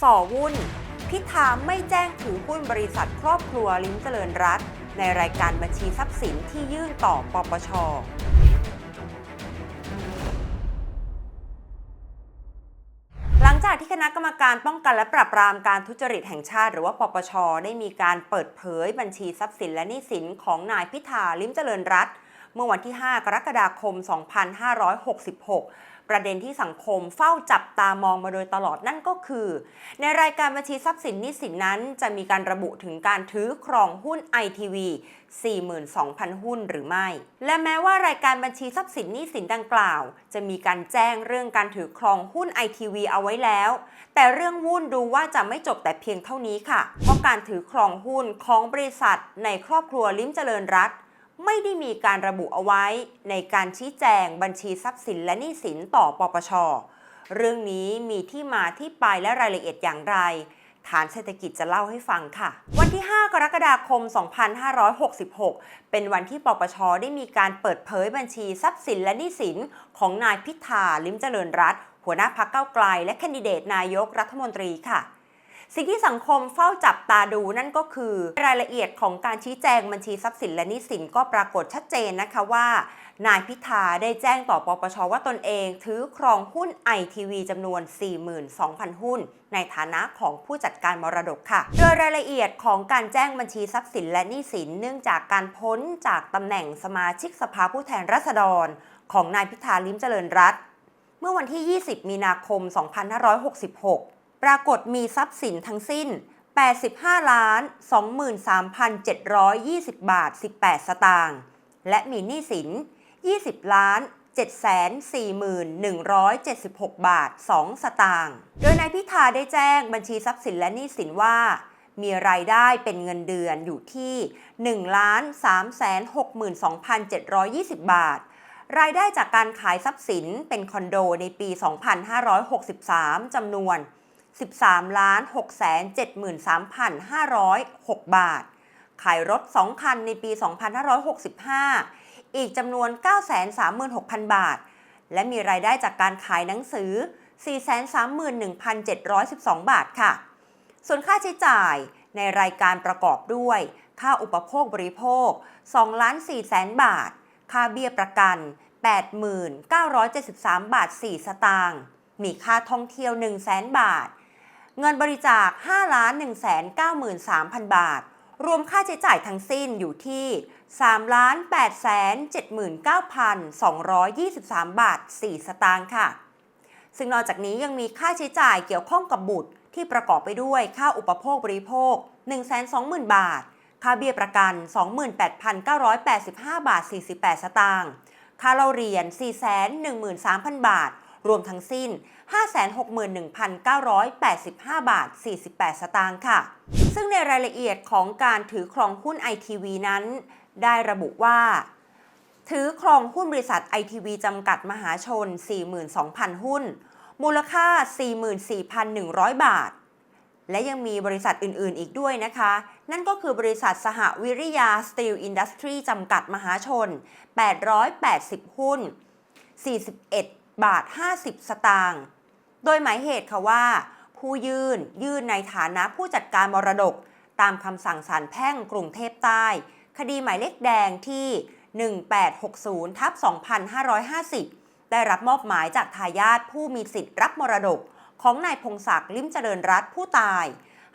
ส่อวุ่น พิธาไม่แจ้งถือหุ้นบริษัทครอบครัวลิ้มเจริญรัตน์ในรายการบัญชีทรัพย์สินที่ยื่นต่อปปชหลังจากที่คณะกรรมการป้องกันและปราบปรามการทุจริตแห่งชาติ หรือว่าปปช ได้มีการเปิดเผยบัญชีทรัพย์สินและหนี้สินของนายพิธาลิ้มเจริญรัตน์ เมื่อวันที่ 5 กรกฎาคม 2566 ประเด็นที่สังคมเฝ้าจับตามองมาโดยตลอดนั่นก็คือ ในรายการบัญชีทรัพย์สินนี้สินนั้น จะมีการระบุถึงการถือครองหุ้นไอทีวี42,000 หุ้นหรือไม่ และแม้ว่ารายการบัญชีทรัพย์สินนี้สินดังกล่าว จะมีการแจ้งเรื่องการถือครองหุ้นไอทีวีเอาไว้แล้ว แต่เรื่องหุ้นดูว่าจะไม่จบแต่เพียงเท่านี้ค่ะ เพราะการถือครองหุ้นของบริษัทในครอบครัวลิ้มเจริญรัตน์ ไม่ได้มีการระบุเอาไว้ในการชี้แจงบัญชีทรัพย์สินและหนี้สินต่อปปช เรื่องนี้มีที่มาที่ไปและรายละเอียดอย่างไร ฐานเศรษฐกิจจะเล่าให้ฟังค่ะ วันที่ 5 กรกฎาคม 2566 เป็นวันที่ปปช ได้มีการเปิดเผยบัญชีทรัพย์สินและหนี้สิน ของนายพิธา ลิ้มเจริญรัตหัวหน้าพักเก้าไกล และแคนดิเดตนายกรัฐมนตรีค่ะ สิ่งที่สังคมเฝ้าจับตาดูนั่นก็คือ รายละเอียดของการชี้แจงบัญชีทรัพย์สินและหนี้สินก็ปรากฏชัดเจนนะคะว่า นายพิธาได้แจ้งต่อปปชว่าตนเอง ถือครองหุ้นไอทีวีจำนวน 42,000 หุ้น ในฐานะของผู้จัดการมรดกค่ะ โดยรายละเอียดของการแจ้งบัญชีทรัพย์สินและหนี้สิน เนื่องจากการพ้นจากตำแหน่งสมาชิกสภาผู้แทนราษฎร ของนายพิธาลิ้มเจริญรัตเมื่อวันที่ 20 มีนาคม 2566 รากฏมีทรัพย์สินทั้งสิ้น 85ล้าน23,720 บาท 18 สตางค์และมีหนี้สิน 20 ล้าน741,176 บาท 2 สตางค์ โดยนายพิธาได้แจ้งบัญชีทรัพย์สินและหนี้สินว่า มีรายได้เป็นเงินเดือนอยู่ที่1ล้าน362,720 บาท รายได้จากการขายทรัพย์สินเป็นคอนโดในปี 2563 จำนวน 13ล้าน6 7 3 506 บาท ขายรถ 2 คันในปี 2565 อีกจำนวน 936,000 บาท และมีรายได้จากการขายหนังสือ 431,712 บาทค่ะ ส่วนค่าใช้จ่ายในรายการประกอบด้วย ค่าอุปโภคบริโภค2ล้าน4แสนบาท ค่าเบี้ยประกัน 89,73 บาท 4 สตางค์ มีค่าท่องเที่ยว 1 0 0 0 0แสนบาท เงินบริจาค5ล้าน1 9 3 0 0 0 บาท รวมค่าใช้จ่ายทั้งสิ้นอยู่ที่ 3 8 7 9 2 2 3 บาท 4 สตางค์ค่ะ ซึ่งนอกจากนี้ยังมีค่าใช้จ่ายเกี่ยวข้องกับบุตรที่ประกอบไปด้วยค่าอุปโภคบริโภค 120,000 บาท ค่าเบี้ยประกัน 28,985 บาท 48 สตางค์ ค่าเล่าเรียน 413,000 บาท รวมทั้งสิ้น 561,985 บาท 48 สตางค์ค่ะ ซึ่งในรายละเอียดของการถือครองหุ้นไอทีวีนั้น ได้ระบุว่า ถือครองหุ้นบริษัทไอทีวีจำกัดมหาชน 42,000 หุ้น มูลค่า 44,100 บาทและยังมีบริษัทอื่น ๆ อีกด้วยนะคะ นั่นก็คือบริษัทสหวิริยาสตีลอินดัสทรีจำกัดมหาชน 880 หุ้น 41 บาท 50 สตางค์ โดยหมายเหตุค่ะว่า ผู้ยื่นยื่นในฐานะผู้จัดการมรดก ตามคำสั่งศาลแพ่งกรุงเทพใต้ คดีหมายเลขแดงที่ 1860ทับ2550 ได้รับมอบหมายจากทายาทผู้มีสิทธิ์รับมรดก ของนายพงศักดิ์ลิ้มเจริญรัตผู้ตาย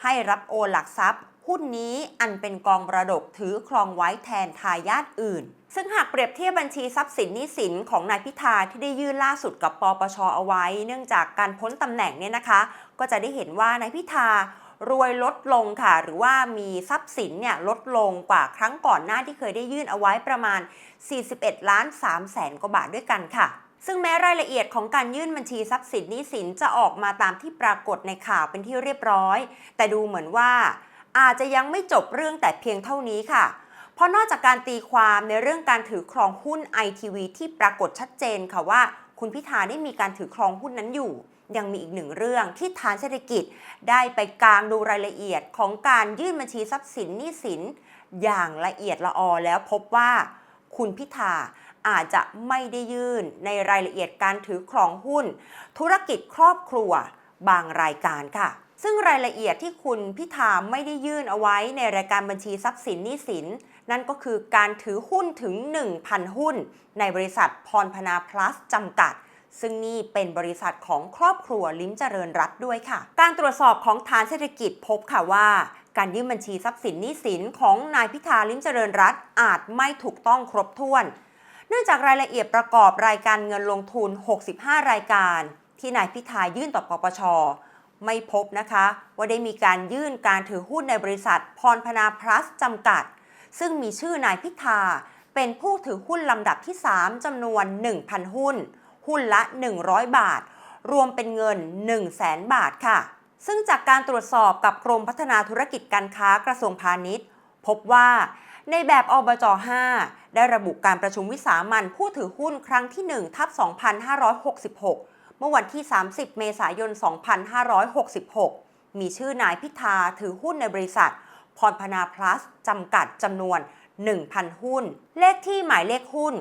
ให้รับโอนหลักทรัพย์หุ้นนี้อันเป็นกองมรดกถือครองไว้แทนทายาทอื่น ซึ่งหากเปรียบเทียบบัญชีทรัพย์สินหนี้สินของนายพิธาที่ได้ยื่นล่าสุดกับปปชเอาไว้ เนื่องจากการพ้นตำแหน่งเนี่ยนะคะ ก็จะได้เห็นว่านายพิธารวยลดลงค่ะ หรือว่ามีทรัพย์สินเนี่ยลดลงกว่าครั้งก่อนหน้าที่เคยได้ยื่นเอาไว้ประมาณ 41 ล้าน3แสนกว่าบาทด้วยกันค่ะ ซึ่งแม้รายละเอียดของการยื่นบัญชีทรัพย์สินนี้สินจะออกมาตามที่ปรากฏในข่าวเป็นที่เรียบร้อย แต่ดูเหมือนว่า อาจจะยังไม่จบเรื่องแต่เพียงเท่านี้ค่ะเราะนอกจากการตีความในเรื่องการถือครองหุ้นไอทีวีที่ปรากฏชัดเจนค่ะว่า คุณพิธาได้มีการถือครองหุ้นนั้นอยู่ ยังมีอีกหนึ่งเรื่องที่ฐานเศรษฐกิจได้ไปกางดูรายละเอียดของการยื่นบัญชีทรัพย์สินหนี้สิน อย่างละเอียดละออแล้วพบว่า คุณพิธาอาจจะไม่ได้ยื่นในรายละเอียดการถือครองหุ้น ธุรกิจครอบครัวบางรายการค่ะ ซึ่งรายละเอียดที่คุณพิธาไม่ได้ยื่นเอาไว้ในรายการบัญชีทรัพย์สินหนี้สิน นั่นก็คือการถือหุ้นถึง 1,000 หุ้น ในบริษัทพรพนาพลัสจำกัด ซึ่งนี่เป็นบริษัทของครอบครัวลิ้มเจริญรัตด้วยค่ะ การตรวจสอบของฐานเศรษฐกิจพบค่ะว่าการยื่นบัญชีทรัพย์สินหนี้สินของนายพิธาลิ้มเจริญรัตอาจไม่ถูกต้องครบถ้วน เนื่องจากรายละเอียดประกอบรายการเงินลงทุน 65 รายการ ที่นายพิธายื่นต่อปปชไม่พบนะคะ ว่าได้มีการยื่นการถือหุ้นในบริษัทพรพนาพลัสจำกัด ซึ่งมีชื่อนายพิธา เป็นผู้ถือหุ้นลำดับที่ 3จำนวน 1,000 หุ้น หุ้นละ 100 บาท รวมเป็นเงิน 1 0 0 0 0แสนบาทค่ะ ซึ่งจากการตรวจสอบกับกรมพัฒนาธุรกิจการค้ากระทรวงพาณิชย์ พบว่าในแบบอบจ 5 ได้ระบุการประชุมวิสามันผู้ถือหุ้นครั้งที่ 1 ทับ 2566 เมื่อวันที่ 30 เมษายน 2566 มีชื่อนายพิธาถือหุ้นในบริษัท พรพนาพลัสจำกัดจำนวน 1,000 หุ้น เลขที่หมายเลขหุ้น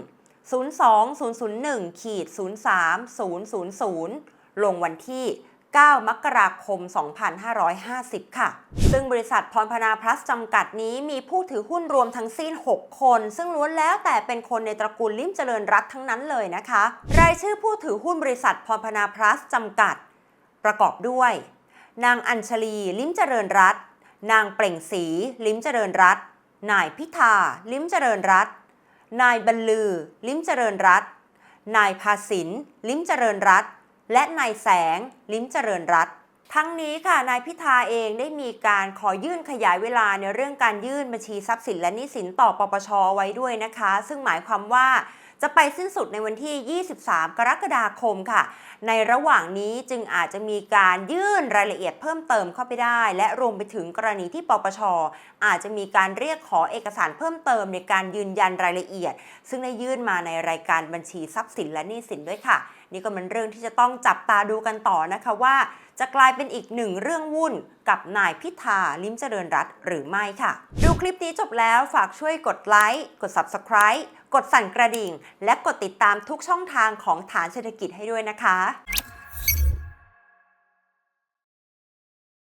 02001ขีด03000 ลงวันที่ 9 มกราคม 2550 ค่ะ ซึ่งบริษัทพรพนาพลัสจำกัดนี้มีผู้ถือหุ้นรวมทั้งสิ้น 6 คน ซึ่งล้วนแล้วแต่เป็นคนในตระกูลลิ้มเจริญรัตทั้งนั้นเลยนะคะ รายชื่อผู้ถือหุ้นบริษัทพรพนาพลัสจำกัด ประกอบด้วย นางอัญชลี ลิ้มเจริญรัต นางเปล่งสี ลิ้มเจริญรัตนายพิธา ลิ้มเจริญรัตนายบรรลือ ลิ้มเจริญรัตนายภาสิน ลิ้มเจริญรัตและนายแสง ลิ้มเจริญรัต ทั้งนี้ค่ะนายพิธาเองได้มีการขอยื่นขยายเวลาในเรื่องการยื่นบัญชีทรัพย์สินและหนี้สินต่อปปชไว้ด้วยนะคะ ซึ่งหมายความว่าจะไปสิ้นสุดในวันที่ 23 กรกฎาคมค่ะ ในระหว่างนี้จึงอาจจะมีการยื่นรายละเอียดเพิ่มเติมเข้าไปได้ และรวมไปถึงกรณีที่ปปช อาจจะมีการเรียกขอเอกสารเพิ่มเติมในการยืนยันรายละเอียด ซึ่งได้ยื่นมาในรายการบัญชีทรัพย์สินและหนี้สินด้วยค่ะ นี่ก็เป็นเรื่องที่จะต้องจับตาดูกันต่อนะคะว่า จะกลายเป็นอีกหนึ่งเรื่องวุ่นกับนายพิธาลิ้มเจริญรัตหรือไม่ค่ะ ดูคลิปนี้จบแล้วฝากช่วยกดไลค์กด Subscribe กดสั่นกระดิ่ง และกดติดตามทุกช่องทางของฐานเศรษฐกิจให้ด้วยนะคะ